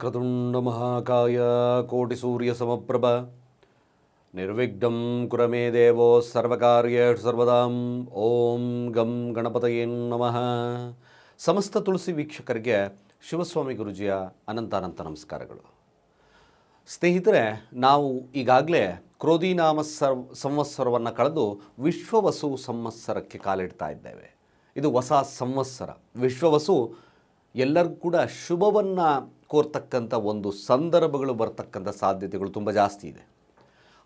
ವಕ್ರತುಂಡ ಮಹಾಕಾಯ ಕೋಟಿ ಸೂರ್ಯ ಸಮಪ್ರಭ ನಿರ್ವಿಗ್ಧಂ ಕುರಮೇ ದೇವೋ ಸರ್ವಕಾರ್ಯು ಸರ್ವದಾಂ ಓಂ ಗಂ ಗಣಪತಯೇ ನಮಃ ಸಮಸ್ತ ತುಳಸಿ ವೀಕ್ಷಕರಿಗೆ ಶಿವಸ್ವಾಮಿ ಗುರುಜಿಯ ಅನಂತಾನಂತ ನಮಸ್ಕಾರಗಳು. ಸ್ನೇಹಿತರೆ, ನಾವು ಈಗಾಗಲೇ ಕ್ರೋಧಿನಾಮ ಸರ್, ಸಂವತ್ಸರವನ್ನು ಕಳೆದು ವಿಶ್ವವಸು ಸಂವತ್ಸರಕ್ಕೆ ಕಾಲಿಡ್ತಾ ಇದ್ದೇವೆ. ಇದು ಹೊಸ ಸಂವತ್ಸರ. ವಿಶ್ವವಸು ಎಲ್ಲರಿಗೂ ಕೂಡ ಶುಭವನ್ನು ಕೋರ್ತಕ್ಕಂಥ ಒಂದು ಸಂದರ್ಭಗಳು ಬರ್ತಕ್ಕಂಥ ಸಾಧ್ಯತೆಗಳು ತುಂಬ ಜಾಸ್ತಿ ಇದೆ.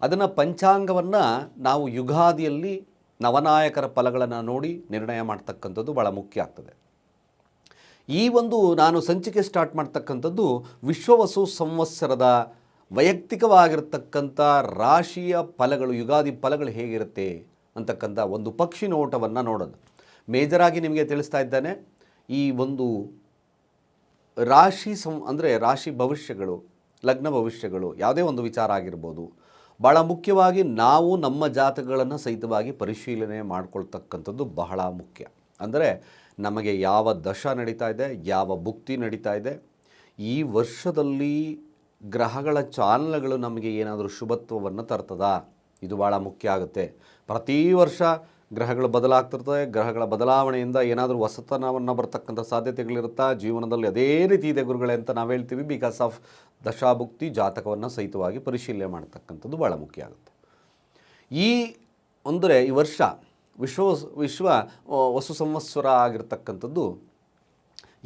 ಅದನ್ನು ಪಂಚಾಂಗವನ್ನು ನಾವು ಯುಗಾದಿಯಲ್ಲಿ ನವನಾಯಕರ ಫಲಗಳನ್ನು ನೋಡಿ ನಿರ್ಣಯ ಮಾಡ್ತಕ್ಕಂಥದ್ದು ಭಾಳ ಮುಖ್ಯ ಆಗ್ತದೆ. ಈ ಒಂದು ನಾನು ಸಂಚಿಕೆ ಸ್ಟಾರ್ಟ್ ಮಾಡ್ತಕ್ಕಂಥದ್ದು ವಿಶ್ವವಸು ಸಂವತ್ಸರದ ವೈಯಕ್ತಿಕವಾಗಿರ್ತಕ್ಕಂಥ ರಾಶಿಯ ಫಲಗಳು, ಯುಗಾದಿ ಫಲಗಳು ಹೇಗಿರುತ್ತೆ ಅಂತಕ್ಕಂಥ ಒಂದು ಪಕ್ಷಿ ನೋಟವನ್ನು ನೋಡೋದು. ಮೇಜರಾಗಿ ನಿಮಗೆ ತಿಳಿಸ್ತಾ ಇದ್ದಾನೆ, ಈ ಒಂದು ರಾಶಿ ಸಂ, ಅಂದರೆ ರಾಶಿ ಭವಿಷ್ಯಗಳು, ಲಗ್ನ ಭವಿಷ್ಯಗಳು ಯಾವುದೇ ಒಂದು ವಿಚಾರ ಆಗಿರ್ಬೋದು ಭಾಳ ಮುಖ್ಯವಾಗಿ ನಾವು ನಮ್ಮ ಜಾತಕಗಳನ್ನು ಸಹಿತವಾಗಿ ಪರಿಶೀಲನೆ ಮಾಡ್ಕೊಳ್ತಕ್ಕಂಥದ್ದು ಬಹಳ ಮುಖ್ಯ. ಅಂದರೆ ನಮಗೆ ಯಾವ ದಶ ನಡೀತಾ ಇದೆ, ಯಾವ ಭುಕ್ತಿ ನಡೀತಾ ಇದೆ, ಈ ವರ್ಷದಲ್ಲಿ ಗ್ರಹಗಳ ಚಾನಲ್ಗಳು ನಮಗೆ ಏನಾದರೂ ಶುಭತ್ವವನ್ನು ತರ್ತದಾ? ಇದು ಭಾಳ ಮುಖ್ಯ ಆಗುತ್ತೆ. ಪ್ರತಿ ವರ್ಷ ಗ್ರಹಗಳು ಬದಲಾಗ್ತಿರ್ತದೆ ಗ್ರಹಗಳ ಬದಲಾವಣೆಯಿಂದ ಏನಾದರೂ ಹೊಸತನವನ್ನು ಬರ್ತಕ್ಕಂಥ ಸಾಧ್ಯತೆಗಳಿರುತ್ತಾ, ಜೀವನದಲ್ಲಿ ಅದೇ ರೀತಿ ಇದೆ ಗುರುಗಳೇ ಅಂತ ನಾವು ಹೇಳ್ತೀವಿ. ಬಿಕಾಸ್ ಆಫ್ ದಶಾಭುಕ್ತಿ ಜಾತಕವನ್ನು ಸಹಿತವಾಗಿ ಪರಿಶೀಲನೆ ಮಾಡ್ತಕ್ಕಂಥದ್ದು ಭಾಳ ಮುಖ್ಯ ಆಗುತ್ತೆ. ಈ ಅಂದರೆ ಈ ವರ್ಷ ವಿಶ್ವ ವಿಶ್ವ ವಸು ಸಂವತ್ಸರ ಆಗಿರ್ತಕ್ಕಂಥದ್ದು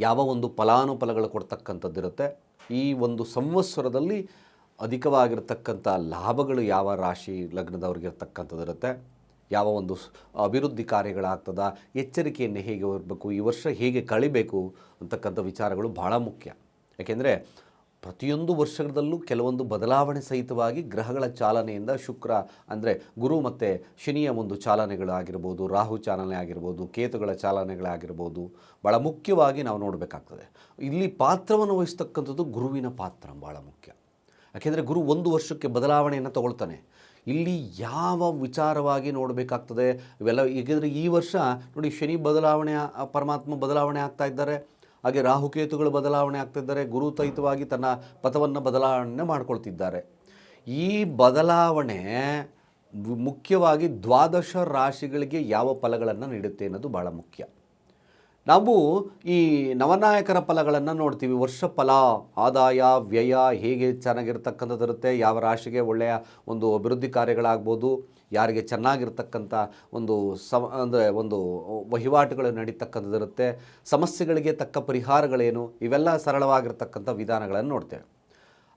ಯಾವ ಒಂದು ಫಲಾನುಫಲಗಳು ಕೊಡ್ತಕ್ಕಂಥದ್ದಿರುತ್ತೆ. ಈ ಒಂದು ಸಂವತ್ಸರದಲ್ಲಿ ಅಧಿಕವಾಗಿರ್ತಕ್ಕಂಥ ಲಾಭಗಳು ಯಾವ ರಾಶಿ ಲಗ್ನದವ್ರಿಗೆ ಇರ್ತಕ್ಕಂಥದ್ದು ಇರುತ್ತೆ ಯಾವ ಒಂದು ಅಭಿವೃದ್ಧಿ ಕಾರ್ಯಗಳಾಗ್ತದ, ಎಚ್ಚರಿಕೆಯನ್ನು ಹೇಗೆ ಇರಬೇಕು ಈ ವರ್ಷ ಹೇಗೆ ಕಳಿಬೇಕು ಅಂತಕ್ಕಂಥ ವಿಚಾರಗಳು ಭಾಳ ಮುಖ್ಯ. ಯಾಕೆಂದರೆ ಪ್ರತಿಯೊಂದು ವರ್ಷದಲ್ಲೂ ಕೆಲವೊಂದು ಬದಲಾವಣೆ ಸಹಿತವಾಗಿ ಗ್ರಹಗಳ ಚಾಲನೆಯಿಂದ ಶುಕ್ರ ಅಂದರೆ ಗುರು ಮತ್ತು ಶನಿಯ ಒಂದು ಚಾಲನೆಗಳಾಗಿರ್ಬೋದು, ರಾಹು ಚಾಲನೆ ಆಗಿರ್ಬೋದು, ಕೇತುಗಳ ಚಾಲನೆಗಳಾಗಿರ್ಬೋದು ಭಾಳ ಮುಖ್ಯವಾಗಿ ನಾವು ನೋಡಬೇಕಾಗ್ತದೆ. ಇಲ್ಲಿ ಪಾತ್ರವನ್ನು ವಹಿಸ್ತಕ್ಕಂಥದ್ದು ಗುರುವಿನ ಪಾತ್ರ ಭಾಳ ಮುಖ್ಯ. ಯಾಕೆಂದರೆ ಗುರು ಒಂದು ವರ್ಷಕ್ಕೆ ಬದಲಾವಣೆಯನ್ನು ತಗೊಳ್ತಾನೆ. ಇಲ್ಲಿ ಯಾವ ವಿಚಾರವಾಗಿ ನೋಡಬೇಕಾಗ್ತದೆ? ಇವೆಲ್ಲ ಏಕೆಂದರೆ ಈ ವರ್ಷ ನೋಡಿ ಶನಿ ಬದಲಾವಣೆ, ಪರಮಾತ್ಮ ಬದಲಾವಣೆ ಆಗ್ತಾ ಇದ್ದಾರೆ. ಹಾಗೆ ರಾಹುಕೇತುಗಳು ಬದಲಾವಣೆ ಆಗ್ತಾ ಇದ್ದಾರೆ. ಗುರು ತಹಿತವಾಗಿ ತನ್ನ ಪಥವನ್ನು ಬದಲಾವಣೆ ಮಾಡ್ಕೊಳ್ತಿದ್ದಾರೆ. ಈ ಬದಲಾವಣೆ ಮುಖ್ಯವಾಗಿ ದ್ವಾದಶ ರಾಶಿಗಳಿಗೆ ಯಾವ ಫಲಗಳನ್ನು ನೀಡುತ್ತೆ ಅನ್ನೋದು ಭಾಳ ಮುಖ್ಯ. ನಾವು ಈ ನವನಾಯಕರ ಫಲಗಳನ್ನು ನೋಡ್ತೀವಿ. ವರ್ಷ ಫಲ, ಆದಾಯ, ವ್ಯಯ ಹೇಗೆ ಚೆನ್ನಾಗಿರ್ತಕ್ಕಂಥದ್ದಿರುತ್ತೆ, ಯಾವ ರಾಶಿಗೆ ಒಳ್ಳೆಯ ಒಂದು ಅಭಿವೃದ್ಧಿ ಕಾರ್ಯಗಳಾಗ್ಬೋದು, ಯಾರಿಗೆ ಚೆನ್ನಾಗಿರ್ತಕ್ಕಂಥ ಒಂದು ಸಮ, ಅಂದರೆ ಒಂದು ವಹಿವಾಟುಗಳು ನಡೀತಕ್ಕಂಥದ್ದಿರುತ್ತೆ, ಸಮಸ್ಯೆಗಳಿಗೆ ತಕ್ಕ ಪರಿಹಾರಗಳೇನು, ಇವೆಲ್ಲ ಸರಳವಾಗಿರ್ತಕ್ಕಂಥ ವಿಧಾನಗಳನ್ನು ನೋಡ್ತೇವೆ.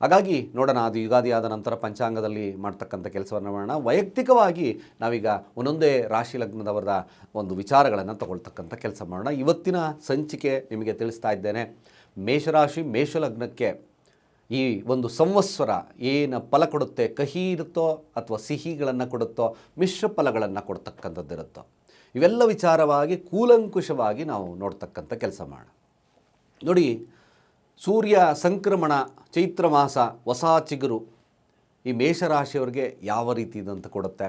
ಹಾಗಾಗಿ ನೋಡೋಣ, ಅದು ಯುಗಾದಿ ಆದ ನಂತರ ಪಂಚಾಂಗದಲ್ಲಿ ಮಾಡ್ತಕ್ಕಂಥ ಕೆಲಸವನ್ನು ಮಾಡೋಣ. ವೈಯಕ್ತಿಕವಾಗಿ ನಾವೀಗ ಒಂದೊಂದೇ ರಾಶಿ ಲಗ್ನದವರ ಒಂದು ವಿಚಾರಗಳನ್ನು ತಗೊಳ್ತಕ್ಕಂಥ ಕೆಲಸ ಮಾಡೋಣ. ಇವತ್ತಿನ ಸಂಚಿಕೆ ನಿಮಗೆ ತಿಳಿಸ್ತಾ ಇದ್ದೇನೆ. ಮೇಷರಾಶಿ ಮೇಷಲಗ್ನಕ್ಕೆ ಈ ಒಂದು ಸಂವತ್ಸರ ಏನು ಫಲ ಕೊಡುತ್ತೆ, ಕಹಿ ಇರುತ್ತೋ ಅಥವಾ ಸಿಹಿಗಳನ್ನು ಕೊಡುತ್ತೋ, ಮಿಶ್ರ ಫಲಗಳನ್ನು ಕೊಡ್ತಕ್ಕಂಥದ್ದಿರುತ್ತೋ, ಇವೆಲ್ಲ ವಿಚಾರವಾಗಿ ಕೂಲಂಕುಷವಾಗಿ ನಾವು ನೋಡ್ತಕ್ಕಂಥ ಕೆಲಸ ಮಾಡೋಣ. ನೋಡಿ ಸೂರ್ಯ ಸಂಕ್ರಮಣ, ಚೈತ್ರ ಮಾಸ ಹೊಸ ಚಿಗುರು ಈ ಮೇಷರಾಶಿಯವರಿಗೆ ಯಾವ ರೀತಿ ಇದಂತ ಕೊಡುತ್ತೆ?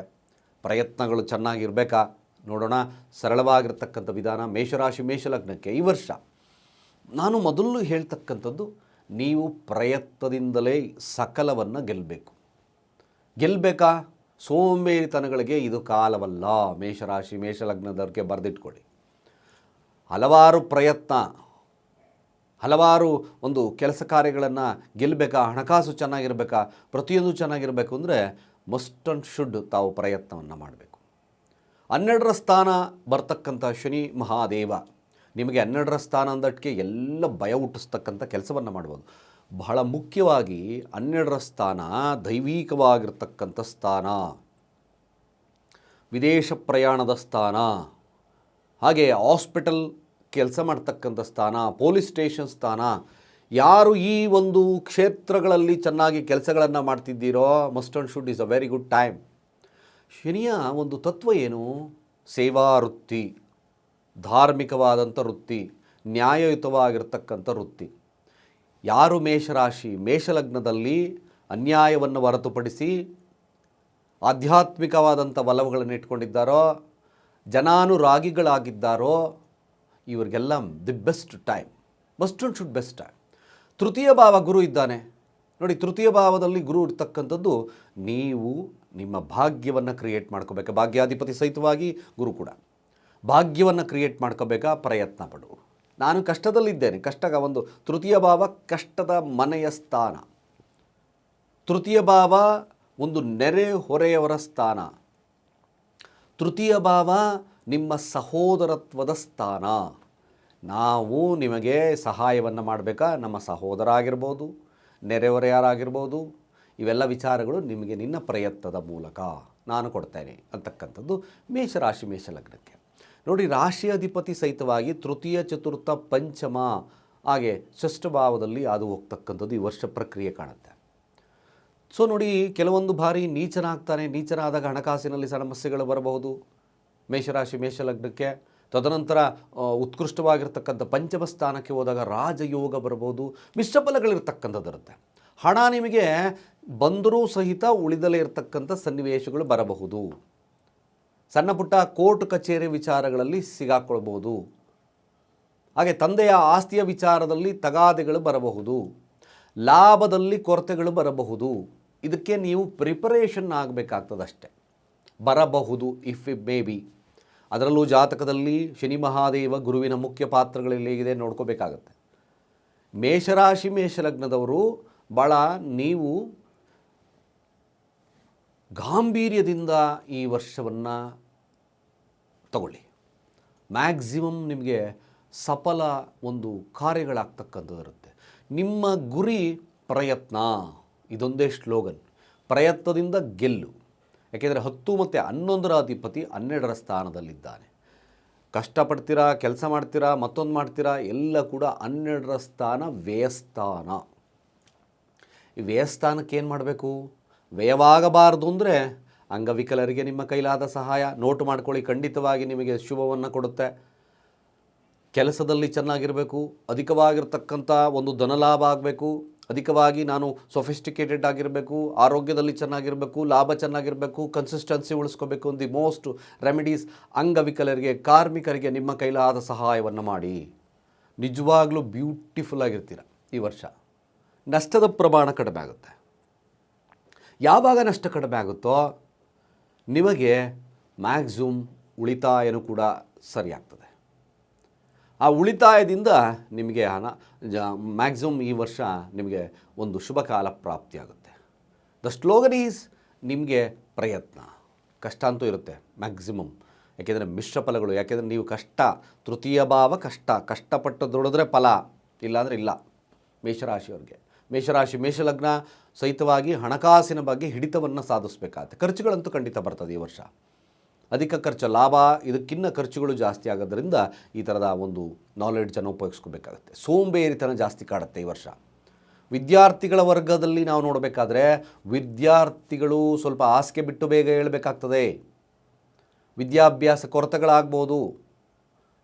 ಪ್ರಯತ್ನಗಳು ಚೆನ್ನಾಗಿರಬೇಕಾ? ನೋಡೋಣ. ಸರಳವಾಗಿರ್ತಕ್ಕಂಥ ವಿಧಾನ ಮೇಷರಾಶಿ, ಮೇಷಲಗ್ನಕ್ಕೆ. ಈ ವರ್ಷ ನಾನು ಮೊದಲು ಹೇಳ್ತಕ್ಕಂಥದ್ದು ನೀವು ಪ್ರಯತ್ನದಿಂದಲೇ ಸಕಲವನ್ನು ಗೆಲ್ಲಬೇಕು ಗೆಲ್ಲಬೇಕಾ ಸೋಂಬೇರಿತನಗಳಿಗೆ ಇದು ಕಾಲವಲ್ಲ. ಮೇಷರಾಶಿ, ಮೇಷಲಗ್ನದವ್ರಿಗೆ ಬರೆದಿಟ್ಕೊಳ್ಳಿ. ಹಲವಾರು ಪ್ರಯತ್ನ. ಹಲವಾರು ಒಂದು ಕೆಲಸ ಕಾರ್ಯಗಳನ್ನು ಗೆಲ್ಲಬೇಕಾ ಹಣಕಾಸು ಚೆನ್ನಾಗಿರಬೇಕಾ, ಪ್ರತಿಯೊಂದು ಚೆನ್ನಾಗಿರಬೇಕು ಅಂದರೆ ಮಸ್ಟ್ ಅಂಡ್ ಶುಡ್ ತಾವು ಪ್ರಯತ್ನವನ್ನು ಮಾಡಬೇಕು. ಹನ್ನೆರಡರ ಸ್ಥಾನ ಬರ್ತಕ್ಕಂಥ ಶನಿ ಮಹಾದೇವ. ನಿಮಗೆ ಹನ್ನೆರಡರ ಸ್ಥಾನ ಅಂದಟ್ಟಿಗೆ ಎಲ್ಲ ಭಯ ಹುಟ್ಟಿಸ್ತಕ್ಕಂಥ ಕೆಲಸವನ್ನು ಮಾಡ್ಬೋದು. ಬಹಳ ಮುಖ್ಯವಾಗಿ ಹನ್ನೆರಡರ ಸ್ಥಾನ ದೈವಿಕವಾಗಿರ್ತಕ್ಕಂಥ ಸ್ಥಾನ. ವಿದೇಶ ಪ್ರಯಾಣದ ಸ್ಥಾನ. ಹಾಗೆ ಹಾಸ್ಪಿಟಲ್ ಕೆಲಸ ಮಾಡ್ತಕ್ಕಂಥ ಸ್ಥಾನ, ಪೊಲೀಸ್ ಸ್ಟೇಷನ್ ಸ್ಥಾನ, ಯಾರು ಈ ಒಂದು ಕ್ಷೇತ್ರಗಳಲ್ಲಿ ಚೆನ್ನಾಗಿ ಕೆಲಸಗಳನ್ನು ಮಾಡ್ತಿದ್ದೀರೋ must and should is a very good time ಶನಿಯ ಒಂದು ತತ್ವ ಏನು? ಸೇವಾ ವೃತ್ತಿ, ಧಾರ್ಮಿಕವಾದಂಥ ವೃತ್ತಿ, ನ್ಯಾಯಯುತವಾಗಿರ್ತಕ್ಕಂಥ ವೃತ್ತಿ. ಯಾರು ಮೇಷರಾಶಿ, ಮೇಷಲಗ್ನದಲ್ಲಿ ಅನ್ಯಾಯವನ್ನು ಹೊರತುಪಡಿಸಿ ಆಧ್ಯಾತ್ಮಿಕವಾದಂಥ ಒಲವುಗಳನ್ನು ಇಟ್ಕೊಂಡಿದ್ದಾರೋ ಜನಾನುರಾಗಿಗಳಾಗಿದ್ದಾರೋ ಇವರಿಗೆಲ್ಲ the best time. Must and should best time ತೃತೀಯ ಭಾವ ಗುರು ಇದ್ದಾನೆ. ನೋಡಿ, ತೃತೀಯ ಭಾವದಲ್ಲಿ ಗುರು ಇರ್ತಕ್ಕಂಥದ್ದು ನೀವು ನಿಮ್ಮ ಭಾಗ್ಯವನ್ನು ಕ್ರಿಯೇಟ್ ಮಾಡ್ಕೋಬೇಕು. ಭಾಗ್ಯಾಧಿಪತಿ ಸಹಿತವಾಗಿ ಗುರು ಕೂಡ. ಭಾಗ್ಯವನ್ನು ಕ್ರಿಯೇಟ್ ಮಾಡ್ಕೋಬೇಕಾ? ಪ್ರಯತ್ನ ಪಡು. ನಾನು ಕಷ್ಟದಲ್ಲಿದ್ದೇನೆ. ಕಷ್ಟ ಒಂದು ತೃತೀಯ ಭಾವ ಕಷ್ಟದ ಮನೆಯ ಸ್ಥಾನ. ತೃತೀಯ ಭಾವ ಒಂದು ನೆರೆ ಹೊರೆಯವರ ಸ್ಥಾನ. ತೃತೀಯ ಭಾವ ನಿಮ್ಮ ಸಹೋದರತ್ವದ ಸ್ಥಾನ. ನಾವು ನಿಮಗೆ ಸಹಾಯವನ್ನು ಮಾಡಬೇಕಾ? ನಮ್ಮ ಸಹೋದರ ಆಗಿರ್ಬೋದು ನೆರೆಹೊರೆಯಾರಾಗಿರ್ಬೋದು ಇವೆಲ್ಲ ವಿಚಾರಗಳು ನಿಮಗೆ ನಿನ್ನ ಪ್ರಯತ್ನದ ಮೂಲಕ ನಾನು ಕೊಡ್ತೇನೆ ಅಂತಕ್ಕಂಥದ್ದು ಮೇಷರಾಶಿ, ಮೇಷಲಗ್ನಕ್ಕೆ. ನೋಡಿ, ರಾಶಿ ಅಧಿಪತಿ ಸಹಿತವಾಗಿ ತೃತೀಯ, ಚತುರ್ಥ, ಪಂಚಮ, ಹಾಗೆ ಷಷ್ಠಭಾವದಲ್ಲಿ ಅದು ಹೋಗ್ತಕ್ಕಂಥದ್ದು ಈ ವರ್ಷ ಪ್ರಕ್ರಿಯೆ ಕಾಣುತ್ತೆ. ಸೊ ನೋಡಿ, ಕೆಲವೊಂದು ಬಾರಿ ನೀಚನಾಗ್ತಾನೆ, ನೀಚನಾದಾಗ ಹಣಕಾಸಿನಲ್ಲಿ ಸಮಸ್ಯೆಗಳು ಬರಬಹುದು. ಮೇಷರಾಶಿ, ಮೇಷಲಗ್ನಕ್ಕೆ. ತದನಂತರ ಉತ್ಕೃಷ್ಟವಾಗಿರ್ತಕ್ಕಂಥ ಪಂಚಮ ಸ್ಥಾನಕ್ಕೆ ಹೋದಾಗ ರಾಜಯೋಗ ಬರ್ಬೋದು, ಮಿಶ್ರಫಲಗಳಿರ್ತಕ್ಕಂಥದ್ದಿರುತ್ತೆ. ಹಣ ನಿಮಗೆ ಬಂದರೂ ಸಹಿತ ಉಳಿದಲೇ ಇರತಕ್ಕಂಥ ಸನ್ನಿವೇಶಗಳು ಬರಬಹುದು. ಸಣ್ಣ ಪುಟ್ಟ ಕೋರ್ಟ್ ಕಚೇರಿ ವಿಚಾರಗಳಲ್ಲಿ ಸಿಗಾಕೊಳ್ಬೋದು. ಹಾಗೆ ತಂದೆಯ ಆಸ್ತಿಯ ವಿಚಾರದಲ್ಲಿ ತಗಾದೆಗಳು ಬರಬಹುದು. ಲಾಭದಲ್ಲಿ ಕೊರತೆಗಳು ಬರಬಹುದು. ಇದಕ್ಕೆ ನೀವು ಪ್ರಿಪರೇಷನ್ ಆಗಬೇಕಾಗ್ತದಷ್ಟೆ. ಬರಬಹುದು ಇಫ್ ಮೇ ಬಿ ಅದರಲ್ಲೂ ಜಾತಕದಲ್ಲಿ ಶನಿ ಮಹಾದೇವ ಗುರುವಿನ ಮುಖ್ಯ ಪಾತ್ರಗಳಲ್ಲಿ ನೋಡ್ಕೋಬೇಕಾಗತ್ತೆ. ಮೇಷರಾಶಿ, ಮೇಷಲಗ್ನದವರು ಭಾಳ ನೀವು ಗಾಂಭೀರ್ಯದಿಂದ ಈ ವರ್ಷವನ್ನು ತಗೊಳ್ಳಿ. ಮ್ಯಾಕ್ಸಿಮಮ್ ನಿಮಗೆ ಸಫಲ ಒಂದು ಕಾರ್ಯಗಳಾಗ್ತಕ್ಕಂಥದ್ದಿರುತ್ತೆ ನಿಮ್ಮ ಗುರಿ ಪ್ರಯತ್ನ. ಇದೊಂದೇ ಸ್ಲೋಗನ್ ಪ್ರಯತ್ನದಿಂದ ಗೆಲ್ಲು. ಯಾಕೆಂದರೆ ಹತ್ತು ಮತ್ತು ಹನ್ನೊಂದರ ಅಧಿಪತಿ ಹನ್ನೆರಡರ ಸ್ಥಾನದಲ್ಲಿದ್ದಾನೆ. ಕಷ್ಟಪಡ್ತೀರಾ, ಕೆಲಸ ಮಾಡ್ತೀರಾ, ಮತ್ತೊಂದು ಮಾಡ್ತೀರಾ, ಎಲ್ಲ ಕೂಡ ಹನ್ನೆರಡರ ಸ್ಥಾನ ವ್ಯಯಸ್ಥಾನ. ಈ ವ್ಯಯಸ್ಥಾನಕ್ಕೆ ಏನು ಮಾಡಬೇಕು? ವ್ಯಯವಾಗಬಾರ್ದು ಅಂದರೆ ಅಂಗವಿಕಲರಿಗೆ ನಿಮ್ಮ ಕೈಲಾದ ಸಹಾಯ, ನೋಟು ಮಾಡ್ಕೊಳ್ಳಿ, ಖಂಡಿತವಾಗಿ ನಿಮಗೆ ಶುಭವನ್ನು ಕೊಡುತ್ತೆ. ಕೆಲಸದಲ್ಲಿ ಚೆನ್ನಾಗಿರಬೇಕು, ಅಧಿಕವಾಗಿರ್ತಕ್ಕಂಥ ಒಂದು ಧನಲಾಭ ಆಗಬೇಕು. ಅಧಿಕವಾಗಿ ನಾನು ಸೊಫಿಸ್ಟಿಕೇಟೆಡ್ ಆಗಿರಬೇಕು, ಆರೋಗ್ಯದಲ್ಲಿ ಚೆನ್ನಾಗಿರಬೇಕು, ಲಾಭ ಚೆನ್ನಾಗಿರಬೇಕು ಕನ್ಸಿಸ್ಟೆನ್ಸಿ ಉಳಿಸ್ಕೋಬೇಕು ದಿ ಮೋಸ್ಟ್ ರೆಮಿಡೀಸ್ ಅಂಗವಿಕಲರಿಗೆ, ಕಾರ್ಮಿಕರಿಗೆ ನಿಮ್ಮ ಕೈಲಾದ ಸಹಾಯವನ್ನು ಮಾಡಿ. ನಿಜವಾಗ್ಲೂ ಬ್ಯೂಟಿಫುಲ್ ಆಗಿರ್ತೀರ ಈ ವರ್ಷ. ನಷ್ಟದ ಪ್ರಮಾಣ ಕಡಿಮೆ ಆಗುತ್ತೆ. ಯಾವಾಗ ನಷ್ಟ ಕಡಿಮೆ ಆಗುತ್ತೋ, ನಿಮಗೆ ಮ್ಯಾಕ್ಸಿಮಮ್ ಉಳಿತಾಯನೂ ಕೂಡ ಸರಿಯಾಗ್ತದೆ. ಆ ಉಳಿತಾಯದಿಂದ ನಿಮಗೆ ಹಣ ಮ್ಯಾಕ್ಸಿಮಮ್ ಈ ವರ್ಷ ನಿಮಗೆ ಒಂದು ಶುಭ ಕಾಲ ಪ್ರಾಪ್ತಿಯಾಗುತ್ತೆ. ದ ಸ್ಲೋಗನ್ ಈಸ್ ನಿಮಗೆ ಪ್ರಯತ್ನ. ಕಷ್ಟ ಅಂತೂ ಇರುತ್ತೆ ಮ್ಯಾಕ್ಸಿಮಮ್ ಯಾಕೆಂದರೆ ಮಿಶ್ರ ಫಲಗಳು, ಯಾಕೆಂದರೆ ನೀವು ಕಷ್ಟ, ತೃತೀಯ ಭಾವ ಕಷ್ಟ. ಕಷ್ಟಪಟ್ಟು ದುಡಿದ್ರೆ ಫಲ, ಇಲ್ಲಾಂದರೆ ಇಲ್ಲ. ಮೇಷರಾಶಿಯವ್ರಿಗೆ. ಮೇಷರಾಶಿ, ಮೇಷಲಗ್ನ ಸಹಿತವಾಗಿ ಹಣಕಾಸಿನ ಬಗ್ಗೆ ಹಿಡಿತವನ್ನು ಸಾಧಿಸಬೇಕಾಗುತ್ತೆ. ಖರ್ಚುಗಳಂತೂ ಖಂಡಿತ ಬರ್ತದೆ ಈ ವರ್ಷ. ಅಧಿಕ ಖರ್ಚು, ಲಾಭ, ಇದಕ್ಕಿನ್ನ ಖರ್ಚುಗಳು ಜಾಸ್ತಿ ಆಗೋದ್ರಿಂದ ಈ ಥರದ ಒಂದು ನಾಲೆಡ್ಜನ್ನು ಉಪಯೋಗಿಸ್ಕೋಬೇಕಾಗುತ್ತೆ. ಸೋಂಬೇರಿತನ ಜಾಸ್ತಿ ಕಾಡುತ್ತೆ ಈ ವರ್ಷ. ವಿದ್ಯಾರ್ಥಿಗಳ ವರ್ಗದಲ್ಲಿ ನಾವು ನೋಡಬೇಕಾದ್ರೆ ವಿದ್ಯಾರ್ಥಿಗಳು ಸ್ವಲ್ಪ ಆಸೆ ಬಿಟ್ಟು ಬೇಗ ಹೇಳಬೇಕಾಗ್ತದೆ. ವಿದ್ಯಾಭ್ಯಾಸ ಕೊರತೆಗಳಾಗ್ಬೋದು.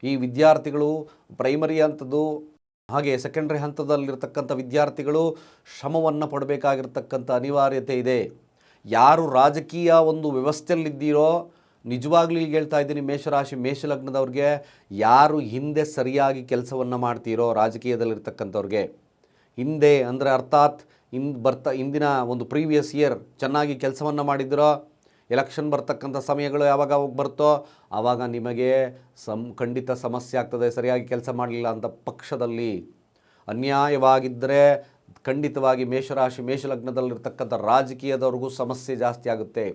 ಈ ವಿದ್ಯಾರ್ಥಿಗಳು ಪ್ರೈಮರಿ ಹಂತದ್ದು, ಹಾಗೆ ಸೆಕೆಂಡ್ರಿ ಹಂತದಲ್ಲಿರ್ತಕ್ಕಂಥ ವಿದ್ಯಾರ್ಥಿಗಳು ಶ್ರಮವನ್ನು ಪಡಬೇಕಾಗಿರ್ತಕ್ಕಂಥ ಅನಿವಾರ್ಯತೆ ಇದೆ. ಯಾರು ರಾಜಕೀಯ ಒಂದು ವ್ಯವಸ್ಥೆಯಲ್ಲಿದ್ದೀರೋ ನಿಜವಾಗ್ಲೂ ಈಗ ಹೇಳ್ತಾ ಇದ್ದೀನಿ, ಮೇಷರಾಶಿ, ಮೇಷಲಗ್ನದವ್ರಿಗೆ ಯಾರು ಹಿಂದೆ ಸರಿಯಾಗಿ ಕೆಲಸವನ್ನು ಮಾಡ್ತೀರೋ, ರಾಜಕೀಯದಲ್ಲಿರ್ತಕ್ಕಂಥವ್ರಿಗೆ. ಹಿಂದೆ ಅಂದರೆ ಅರ್ಥಾತ್ ಹಿಂದ್ ಬರ್ತಾ, ಹಿಂದಿನ ಒಂದು ಪ್ರೀವಿಯಸ್ ಇಯರ್ ಚೆನ್ನಾಗಿ ಕೆಲಸವನ್ನು ಮಾಡಿದ್ರೋ ಎಲೆಕ್ಷನ್ ಬರ್ತಕ್ಕಂಥ ಸಮಯಗಳು ಯಾವಾಗ ಬರುತ್ತೋ ಆವಾಗ ನಿಮಗೆ ಸಂ, ಖಂಡಿತ ಸಮಸ್ಯೆ ಆಗ್ತದೆ, ಸರಿಯಾಗಿ ಕೆಲಸ ಮಾಡಲಿಲ್ಲ ಅಂತ ಪಕ್ಷದಲ್ಲಿ. ಅನ್ಯಾಯವಾಗಿದ್ದರೆ ಖಂಡಿತವಾಗಿ ಮೇಷರಾಶಿ, ಮೇಷಲಗ್ನದಲ್ಲಿರ್ತಕ್ಕಂಥ ರಾಜಕೀಯದವ್ರಿಗೂ ಸಮಸ್ಯೆ ಜಾಸ್ತಿ ಆಗುತ್ತೆ.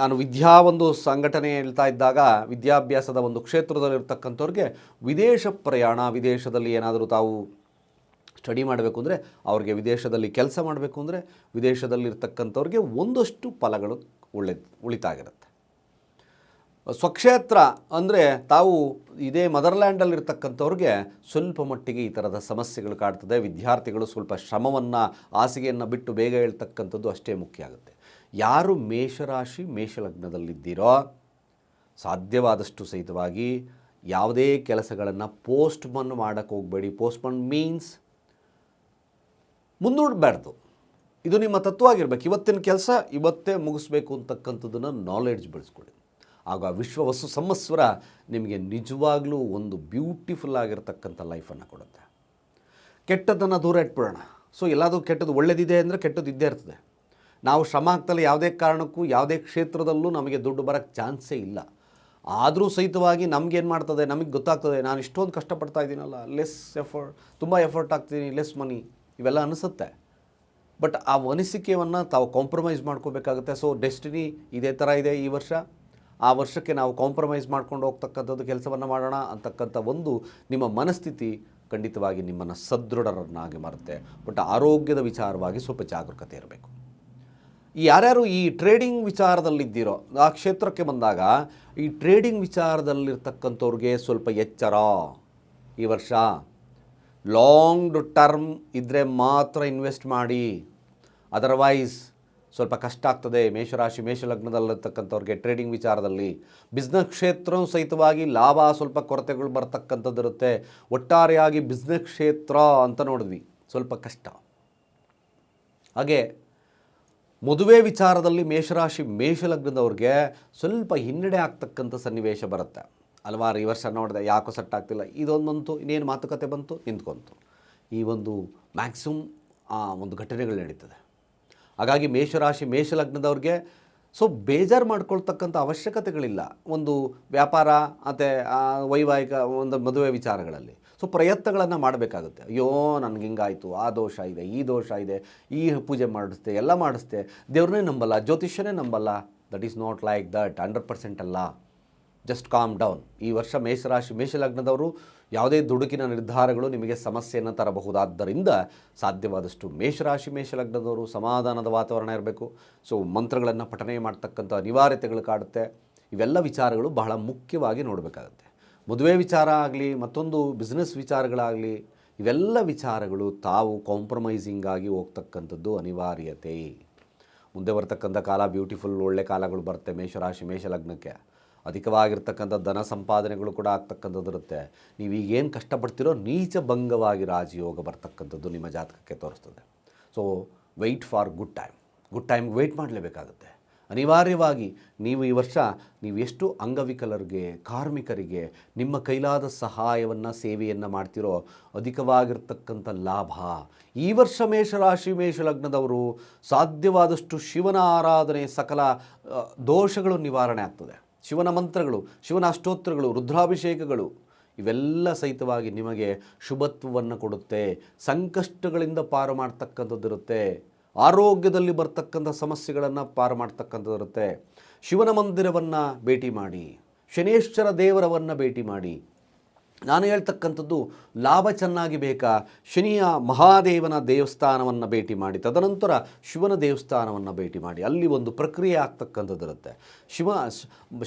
ನಾನು ವಿದ್ಯಾ ಒಂದು ಸಂಘಟನೆ ಹೇಳ್ತಾ ಇದ್ದಾಗ ವಿದ್ಯಾಭ್ಯಾಸದ ಒಂದು ಕ್ಷೇತ್ರದಲ್ಲಿರ್ತಕ್ಕಂಥವ್ರಿಗೆ ವಿದೇಶ ಪ್ರಯಾಣ, ವಿದೇಶದಲ್ಲಿ ಏನಾದರೂ ತಾವು ಸ್ಟಡಿ ಮಾಡಬೇಕು ಅಂದರೆ ಅವ್ರಿಗೆ ವಿದೇಶದಲ್ಲಿ ಕೆಲಸ ಮಾಡಬೇಕು ಅಂದರೆ ವಿದೇಶದಲ್ಲಿರ್ತಕ್ಕಂಥವ್ರಿಗೆ ಒಂದಷ್ಟು ಫಲಗಳು ಒಳ್ಳೆ ಉಳಿತಾಗಿರುತ್ತೆ. ಸ್ವಕ್ಷೇತ್ರ ಅಂದರೆ ತಾವು ಇದೇ ಮದರ್ಲ್ಯಾಂಡಲ್ಲಿರ್ತಕ್ಕಂಥವ್ರಿಗೆ ಸ್ವಲ್ಪ ಮಟ್ಟಿಗೆ ಈ ಥರದ ಸಮಸ್ಯೆಗಳು ಕಾಡ್ತದೆ, ವಿದ್ಯಾರ್ಥಿಗಳು ಸ್ವಲ್ಪ ಶ್ರಮವನ್ನು, ಹಾಸಿಗೆಯನ್ನು ಬಿಟ್ಟು ಬೇಗ ಹೇಳ್ತಕ್ಕಂಥದ್ದು ಅಷ್ಟೇ ಮುಖ್ಯ ಆಗುತ್ತೆ. ಯಾರು ಮೇಷರಾಶಿ ಮೇಷಲಗ್ನದಲ್ಲಿದ್ದೀರೋ ಸಾಧ್ಯವಾದಷ್ಟು ಸಹಿತವಾಗಿ ಯಾವುದೇ ಕೆಲಸಗಳನ್ನು ಪೋಸ್ಟ್ಪೋನ್ ಮಾಡೋಕ್ಕೆ ಹೋಗಬೇಡಿ. ಪೋಸ್ಟ್ಪೋನ್ ಮೀನ್ಸ್ ಮುಂದೂಡಬಾರ್ದು ಇದು ನಿಮ್ಮ ತತ್ವವಾಗಿರ್ಬೇಕು. ಇವತ್ತಿನ ಕೆಲಸ ಇವತ್ತೇ ಮುಗಿಸ್ಬೇಕು ಅಂತಕ್ಕಂಥದ್ದನ್ನು ನಾಲೆಡ್ಜ್ ಬೆಳೆಸ್ಕೊಳ್ಳಿ ಆಗ ವಿಶ್ವ ವಸ್ತು ಸಮಸ್ವರ ನಿಮಗೆ ನಿಜವಾಗ್ಲೂ ಒಂದು ಬ್ಯೂಟಿಫುಲ್ ಆಗಿರ್ತಕ್ಕಂಥ ಲೈಫನ್ನು ಕೊಡುತ್ತೆ. ಕೆಟ್ಟದ್ದನ್ನು ದೂರ ಇಟ್ಬಿಡೋಣ. ಸೊ ಎಲ್ಲಾದರೂ ಕೆಟ್ಟದ್ದು ಒಳ್ಳೆಯದಿದೆ ಅಂದರೆ ಕೆಟ್ಟದ್ದು ಇದ್ದೇ ಇರ್ತದೆ. ನಾವು ಶ್ರಮ ಹಾಕ್ತಲ್ಲ ಯಾವುದೇ ಕಾರಣಕ್ಕೂ, ಯಾವುದೇ ಕ್ಷೇತ್ರದಲ್ಲೂ ನಮಗೆ ದುಡ್ಡು ಬರೋಕ್ಕೆ ಚಾನ್ಸೇ ಇಲ್ಲ. ಆದರೂ ಸಹಿತವಾಗಿ ನಮಗೇನು ಮಾಡ್ತದೆ, ನಮಗೆ ಗೊತ್ತಾಗ್ತದೆ, ನಾನು ಇಷ್ಟೊಂದು ಕಷ್ಟಪಡ್ತಾ ಇದ್ದೀನಲ್ಲ ಲೆಸ್ ಎಫರ್ಟ್ ತುಂಬ ಎಫರ್ಟ್ ಹಾಕ್ತೀನಿ ಲೆಸ್ ಮನಿ ಇವೆಲ್ಲ ಅನಿಸುತ್ತೆ. ಬಟ್ ಆ ಅನಿಸಿಕೆಯನ್ನು ತಾವು ಕಾಂಪ್ರಮೈಸ್ ಮಾಡ್ಕೋಬೇಕಾಗುತ್ತೆ. ಸೊ ಡೆಸ್ಟಿನಿ ಇದೇ ಥರ ಇದೆ ಈ ವರ್ಷ. ಆ ವರ್ಷಕ್ಕೆ ನಾವು ಕಾಂಪ್ರಮೈಸ್ ಮಾಡ್ಕೊಂಡು ಹೋಗ್ತಕ್ಕಂಥದ್ದು ಕೆಲಸವನ್ನು ಮಾಡೋಣ ಅಂತಕ್ಕಂಥ ಒಂದು ನಿಮ್ಮ ಮನಸ್ಥಿತಿ ಖಂಡಿತವಾಗಿ ನಿಮ್ಮನ್ನು ಸದೃಢರನ್ನಾಗಿ ಮಾಡುತ್ತೆ ಬಟ್ ಆರೋಗ್ಯದ ವಿಚಾರವಾಗಿ ಸ್ವಲ್ಪ ಜಾಗರೂಕತೆ ಇರಬೇಕು. ಯಾರ್ಯಾರು ಈ ಟ್ರೇಡಿಂಗ್ ವಿಚಾರದಲ್ಲಿದ್ದೀರೋ, ಆ ಕ್ಷೇತ್ರಕ್ಕೆ ಬಂದಾಗ ಈ ಟ್ರೇಡಿಂಗ್ ವಿಚಾರದಲ್ಲಿರ್ತಕ್ಕಂಥವ್ರಿಗೆ ಸ್ವಲ್ಪ ಎಚ್ಚರ. ಈ ವರ್ಷ ಲಾಂಗ್ ಟರ್ಮ್ ಇದ್ದರೆ ಮಾತ್ರ ಇನ್ವೆಸ್ಟ್ ಮಾಡಿ. ಅದರ್ವೈಸ್ ಸ್ವಲ್ಪ ಕಷ್ಟ ಆಗ್ತದೆ. ಮೇಷರಾಶಿ, ಮೇಷಲಗ್ನದಲ್ಲಿರ್ತಕ್ಕಂಥವ್ರಿಗೆ ಟ್ರೇಡಿಂಗ್ ವಿಚಾರದಲ್ಲಿ. ಬಿಸ್ನೆಸ್ ಕ್ಷೇತ್ರ ಸಹಿತವಾಗಿ ಲಾಭ, ಸ್ವಲ್ಪ ಕೊರತೆಗಳು ಬರ್ತಕ್ಕಂಥದ್ದಿರುತ್ತೆ. ಒಟ್ಟಾರೆಯಾಗಿ ಬಿಸ್ನೆಸ್ ಕ್ಷೇತ್ರ ಅಂತ ನೋಡಿದ್ವಿ. ಸ್ವಲ್ಪ ಕಷ್ಟ. ಹಾಗೆ ಮದುವೆ ವಿಚಾರದಲ್ಲಿ ಮೇಷರಾಶಿ ಮೇಷಲಗ್ನದವ್ರಿಗೆ ಸ್ವಲ್ಪ ಹಿನ್ನಡೆ ಆಗ್ತಕ್ಕಂಥ ಸನ್ನಿವೇಶ ಬರುತ್ತೆ. ಹಲವಾರು ಈ ವರ್ಷ ನೋಡಿದೆ, ಯಾಕೋ ಸೆಟ್ ಆಗ್ತಿಲ್ಲ. ಇದೊಂದು ಬಂತು ಇನ್ನೇನು ಮಾತುಕತೆ ಬಂತು, ನಿಂತ್ಕೊಂತು. ಈ ಒಂದು ಮ್ಯಾಕ್ಸಿಮಮ್, ಆ ಒಂದು ಘಟನೆಗಳು ನಡೀತದೆ. ಹಾಗಾಗಿ ಮೇಷರಾಶಿ ಮೇಷಲಗ್ನದವ್ರಿಗೆ ಸೊ ಬೇಜಾರು ಮಾಡ್ಕೊಳ್ತಕ್ಕಂಥ ಅವಶ್ಯಕತೆಗಳಿಲ್ಲ. ಒಂದು ವ್ಯಾಪಾರ, ಮತ್ತು ವೈವಾಹಿಕ, ಒಂದು ಮದುವೆ ವಿಚಾರಗಳಲ್ಲಿ. ಸೊ ಪ್ರಯತ್ನಗಳನ್ನು ಮಾಡಬೇಕಾಗುತ್ತೆ. ಅಯ್ಯೋ, ನನಗೆ ಹಿಂಗಾಯಿತು, ಆ ದೋಷ ಇದೆ, ಈ ದೋಷ ಇದೆ, ಈ ಪೂಜೆ ಮಾಡಿಸ್ತೆ ಎಲ್ಲ ಮಾಡಿಸ್ತೆ ದೇವ್ರನ್ನೇ ನಂಬಲ್ಲ, ಜ್ಯೋತಿಷ್ಯನೇ ನಂಬಲ್ಲ. That is not like that hundred percent ಅಲ್ಲ. ಜಸ್ಟ್ ಕಾಮ್ ಡೌನ್ ಈ ವರ್ಷ ಮೇಷರಾಶಿ, ಮೇಷಲಗ್ನದವರು ಯಾವುದೇ ದುಡುಕಿನ ನಿರ್ಧಾರಗಳು ನಿಮಗೆ ಸಮಸ್ಯೆಯನ್ನು ತರಬಹುದಾದ್ದರಿಂದ ಸಾಧ್ಯವಾದಷ್ಟು ಮೇಷರಾಶಿ, ಮೇಷಲಗ್ನದವರು ಸಮಾಧಾನದ ವಾತಾವರಣ ಇರಬೇಕು. ಸೊ ಮಂತ್ರಗಳನ್ನು ಪಠನೆ ಮಾಡ್ತಕ್ಕಂಥ ಅನಿವಾರ್ಯತೆಗಳು ಕಾಡುತ್ತೆ. ಇವೆಲ್ಲ ವಿಚಾರಗಳು ಬಹಳ ಮುಖ್ಯವಾಗಿ ನೋಡಬೇಕಾಗುತ್ತೆ. ಮದುವೆ ವಿಚಾರ ಆಗಲಿ, ಮತ್ತೊಂದು ಬಿಸ್ನೆಸ್ ವಿಚಾರಗಳಾಗಲಿ, ಇವೆಲ್ಲ ವಿಚಾರಗಳು ತಾವು ಕಾಂಪ್ರಮೈಸಿಂಗ್ ಆಗಿ ಹೋಗ್ತಕ್ಕಂಥದ್ದು ಅನಿವಾರ್ಯತೆ. ಮುಂದೆ ಬರ್ತಕ್ಕಂಥ ಕಾಲ ಬ್ಯೂಟಿಫುಲ್ ಒಳ್ಳೆ ಕಾಲಗಳು ಬರುತ್ತೆ, ಮೇಷರಾಶಿ, ಮೇಷಲಗ್ನಕ್ಕೆ. ಅಧಿಕವಾಗಿರ್ತಕ್ಕಂಥ ಧನ ಸಂಪಾದನೆಗಳು ಕೂಡ ಆಗ್ತಕ್ಕಂಥದ್ದು ಇರುತ್ತೆ. ನೀವು ಈಗೇನು ಕಷ್ಟಪಡ್ತಿರೋ ನೀಚ ಭಂಗವಾಗಿ ರಾಜಯೋಗ ಬರ್ತಕ್ಕಂಥದ್ದು ನಿಮ್ಮ ಜಾತಕಕ್ಕೆ ತೋರಿಸ್ತದೆ. So wait for good time good ಟೈಮ್ಗೆ ವೆಯ್ಟ್ ಮಾಡಲೇಬೇಕಾಗುತ್ತೆ. ಅನಿವಾರ್ಯವಾಗಿ ನೀವು ಈ ವರ್ಷ ನೀವು ಎಷ್ಟು ಅಂಗವಿಕಲರಿಗೆ, ಕಾರ್ಮಿಕರಿಗೆ ನಿಮ್ಮ ಕೈಲಾದ ಸಹಾಯವನ್ನು, ಸೇವೆಯನ್ನು ಮಾಡ್ತಿರೋ ಅಧಿಕವಾಗಿರ್ತಕ್ಕಂಥ ಲಾಭ. ಈ ವರ್ಷ ಮೇಷರಾಶಿ, ಮೇಷಲಗ್ನದವರು ಸಾಧ್ಯವಾದಷ್ಟು ಶಿವನ ಆರಾಧನೆ ಸಕಲ ದೋಷಗಳು ನಿವಾರಣೆ ಆಗ್ತದೆ. ಶಿವನ ಮಂತ್ರಗಳು, ಶಿವನ ಅಷ್ಟೋತ್ತರಗಳು ರುದ್ರಾಭಿಷೇಕಗಳು ಇವೆಲ್ಲ ಸಹಿತವಾಗಿ ನಿಮಗೆ ಶುಭತ್ವವನ್ನು ಕೊಡುತ್ತೆ. ಸಂಕಷ್ಟಗಳಿಂದ ಪಾರು ಮಾಡ್ತಕ್ಕಂಥದ್ದು ಇರುತ್ತೆ ಆರೋಗ್ಯದಲ್ಲಿ ಬರ್ತಕ್ಕಂಥ ಸಮಸ್ಯೆಗಳನ್ನು ಪಾರು ಮಾಡ್ತಕ್ಕಂಥದ್ದಿರುತ್ತೆ ಶಿವನ ಮಂದಿರವನ್ನು ಭೇಟಿ ಮಾಡಿ, ಶನೇಶ್ವರ ದೇವರವನ್ನು ಭೇಟಿ ಮಾಡಿ. ನಾನು ಹೇಳ್ತಕ್ಕಂಥದ್ದು ಲಾಭ ಚೆನ್ನಾಗಿ ಬೇಕಾ? ಶನಿಯ ಮಹಾದೇವನ ದೇವಸ್ಥಾನವನ್ನು ಭೇಟಿ ಮಾಡಿ, ತದನಂತರ ಶಿವನ ದೇವಸ್ಥಾನವನ್ನು ಭೇಟಿ ಮಾಡಿ. ಅಲ್ಲಿ ಒಂದು ಪ್ರಕ್ರಿಯೆ ಆಗ್ತಕ್ಕಂಥದ್ದಿರುತ್ತೆ ಶಿವ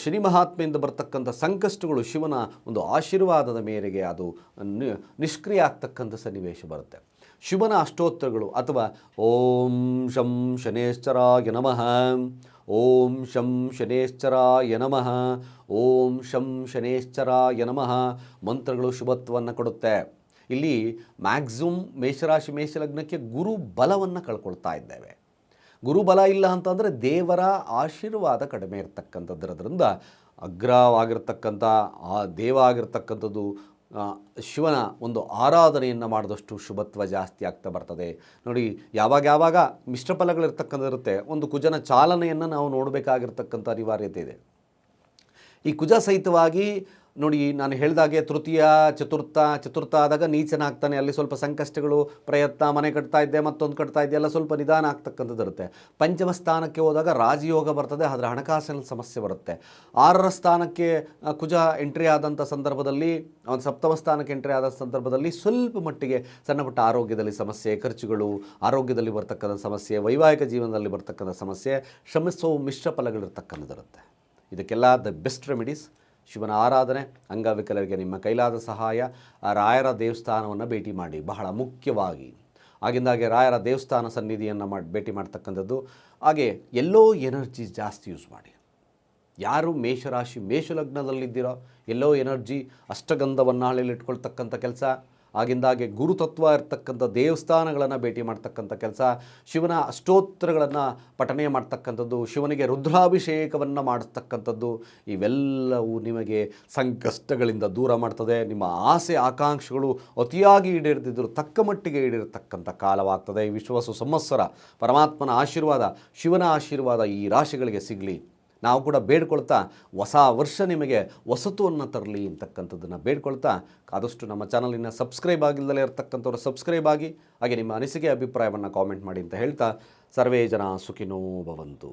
ಶನಿ ಮಹಾತ್ಮೆಯಿಂದ ಬರ್ತಕ್ಕಂಥ ಸಂಕಷ್ಟಗಳು ಶಿವನ ಒಂದು ಆಶೀರ್ವಾದದ ಮೇರೆಗೆ ಅದು ನಿಷ್ಕ್ರಿಯ ಆಗ್ತಕ್ಕಂಥ ಸನ್ನಿವೇಶ ಬರುತ್ತೆ. ಶಿವನ ಅಷ್ಟೋತ್ತರಗಳು ಅಥವಾ ಓಂ ಶಂ ಶನೇಶ್ವರಾಯ ನಮಃ. ಓಂ ಶಂ ಶನೇಶ್ವರಾಯ ನಮಃ. ಓಂ ಶಂ ಶನೇಶ್ವರಾಯ ನಮಃ. ಮಂತ್ರಗಳು ಶುಭತ್ವವನ್ನು ಕೊಡುತ್ತೆ. ಇಲ್ಲಿ ಮ್ಯಾಕ್ಸಿಮಮ್ ಮೇಷರಾಶಿ ಮೇಷಲಗ್ನಕ್ಕೆ ಗುರು ಬಲವನ್ನು ಕಳ್ಕೊಳ್ತಾ ಇದ್ದೇವೆ. ಗುರುಬಲ ಇಲ್ಲ ಅಂತಂದರೆ ದೇವರ ಆಶೀರ್ವಾದ ಕಡಿಮೆ ಇರತಕ್ಕಂಥದ್ದಿರೋದ್ರಿಂದ ಅಗ್ರವಾಗಿರ್ತಕ್ಕಂಥ ಆ ದೇವ ಆಗಿರ್ತಕ್ಕಂಥದ್ದು ಶಿವನ ಒಂದು ಆರಾಧನೆಯನ್ನು ಮಾಡಿದಷ್ಟು ಶುಭತ್ವ ಜಾಸ್ತಿ ಆಗ್ತಾ ಬರ್ತದೆ. ನೋಡಿ, ಯಾವಾಗ ಯಾವಾಗ ಮಿಶ್ರ ಫಲಗಳಿರ್ತಕ್ಕಂಥದ್ದಿರುತ್ತೆ ಒಂದು ಕುಜನ ಚಾಲನೆಯನ್ನು ನಾವು ನೋಡಬೇಕಾಗಿರ್ತಕ್ಕಂಥ ಅನಿವಾರ್ಯತೆ ಇದೆ. ಈ ಕುಜ ಸಹಿತವಾಗಿ ನೋಡಿ, ನಾನು ಹೇಳಿದಾಗೆ ತೃತೀಯ, ಚತುರ್ಥ ಚತುರ್ಥ ಆದಾಗ ನೀಚನಾಗ್ತಾನೆ. ಅಲ್ಲಿ ಸ್ವಲ್ಪ ಸಂಕಷ್ಟಗಳು, ಪ್ರಯತ್ನ, ಮನೆ ಕಟ್ತಾ ಇದ್ದೆ, ಮತ್ತೊಂದು ಕಟ್ತಾ ಇದ್ದೆ, ಎಲ್ಲ ಸ್ವಲ್ಪ ನಿಧಾನ ಆಗ್ತಕ್ಕಂಥದ್ದು ಇರುತ್ತೆ. ಪಂಚಮ ಸ್ಥಾನಕ್ಕೆ ಹೋದಾಗ ರಾಜಯೋಗ ಬರ್ತದೆ, ಆದರೆ ಹಣಕಾಸಿನ ಸಮಸ್ಯೆ ಬರುತ್ತೆ. ಆರರ ಸ್ಥಾನಕ್ಕೆ ಕುಜ ಎಂಟ್ರಿ ಆದಂಥ ಸಂದರ್ಭದಲ್ಲಿ ಒಂದು ಸಪ್ತಮ ಸ್ಥಾನಕ್ಕೆ ಎಂಟ್ರಿ ಆದ ಸಂದರ್ಭದಲ್ಲಿ ಸ್ವಲ್ಪ ಮಟ್ಟಿಗೆ ಸಣ್ಣಪುಟ್ಟ ಆರೋಗ್ಯದಲ್ಲಿ ಸಮಸ್ಯೆ, ಖರ್ಚುಗಳು, ಆರೋಗ್ಯದಲ್ಲಿ ಬರ್ತಕ್ಕಂಥ ಸಮಸ್ಯೆ, ವೈವಾಹಿಕ ಜೀವನದಲ್ಲಿ ಬರ್ತಕ್ಕಂಥ ಸಮಸ್ಯೆ, ಶ್ರಮಿಸೋ ಮಿಶ್ರ ಫಲಗಳಿರ್ತಕ್ಕಂಥದ್ದಿರುತ್ತೆ. ಇದಕ್ಕೆಲ್ಲ ದ ಬೆಸ್ಟ್ ರೆಮಿಡೀಸ್. ಶಿವನ ಆರಾಧನೆ, ಅಂಗವಿಕಲರಿಗೆ ನಿಮ್ಮ ಕೈಲಾದ ಸಹಾಯ. ರಾಯರ ದೇವಸ್ಥಾನವನ್ನು ಭೇಟಿ ಮಾಡಿ, ಬಹಳ ಮುಖ್ಯವಾಗಿ. ಆಗಿಂದಾಗೆ ರಾಯರ ದೇವಸ್ಥಾನ ಸನ್ನಿಧಿಯನ್ನು ಮಾಡಿ, ಭೇಟಿ ಮಾಡ್ತಕ್ಕಂಥದ್ದು, ಹಾಗೆ ಎಲ್ಲೋ ಎನರ್ಜಿ ಜಾಸ್ತಿ ಯೂಸ್ ಮಾಡಿ. ಯಾರು ಮೇಷರಾಶಿ, ಮೇಷಲಗ್ನದಲ್ಲಿದ್ದೀರೋ, ಎಲ್ಲೋ ಎನರ್ಜಿ ಅಷ್ಟಗಂಧವನ್ನು ಹಳ್ಳಿಯಲ್ಲಿ ಇಟ್ಕೊಳ್ತಕ್ಕಂಥ ಕೆಲಸ ಆಗಿಂದಾಗೆ ಗುರುತತ್ವ ಇರ್ತಕ್ಕಂಥ ದೇವಸ್ಥಾನಗಳನ್ನು ಭೇಟಿ ಮಾಡ್ತಕ್ಕಂಥ ಕೆಲಸ, ಶಿವನ ಅಷ್ಟೋತ್ತರಗಳನ್ನು ಪಠನೆ ಮಾಡ್ತಕ್ಕಂಥದ್ದು, ಶಿವನಿಗೆ ರುದ್ರಾಭಿಷೇಕವನ್ನು ಮಾಡಿಸ್ತಕ್ಕಂಥದ್ದು, ಇವೆಲ್ಲವೂ ನಿಮಗೆ ಸಂಕಷ್ಟಗಳಿಂದ ದೂರ ಮಾಡ್ತದೆ. ನಿಮ್ಮ ಆಸೆ, ಆಕಾಂಕ್ಷೆಗಳು ಅತಿಯಾಗಿ ಈಡೇರದಿದ್ದರೂ ತಕ್ಕ ಮಟ್ಟಿಗೆ ಈಡೇರತಕ್ಕಂಥ ಕಾಲವಾಗ್ತದೆ. ಈ ವಿಶ್ವಾಸ ಸಂವತ್ಸರ ಪರಮಾತ್ಮನ ಆಶೀರ್ವಾದ, ಶಿವನ ಆಶೀರ್ವಾದ ಈ ರಾಶಿಗಳಿಗೆ ಸಿಗಲಿ. ನಾವು ಕೂಡ ಬೇಡ್ಕೊಳ್ತಾ ಹೊಸ ವರ್ಷ ನಿಮಗೆ ಹೊಸತುವನ್ನು ತರಲಿ ಅಂತಕ್ಕಂಥದ್ದನ್ನು ಬೇಡ್ಕೊಳ್ತಾ ಆದಷ್ಟು ನಮ್ಮ ಚಾನಲಿನ ಸಬ್ಸ್ಕ್ರೈಬ್ ಆಗಿಲ್ಲದಲೇ ಇರತಕ್ಕಂಥವ್ರು ಸಬ್ಸ್ಕ್ರೈಬ್ ಆಗಿ, ಹಾಗೆ ನಿಮ್ಮ ಅನಿಸಿಕೆ, ಅಭಿಪ್ರಾಯವನ್ನು ಕಾಮೆಂಟ್ ಮಾಡಿ ಅಂತ ಹೇಳ್ತಾ ಸರ್ವೇ ಜನ ಸುಖಿನೋ ಭವಂತು.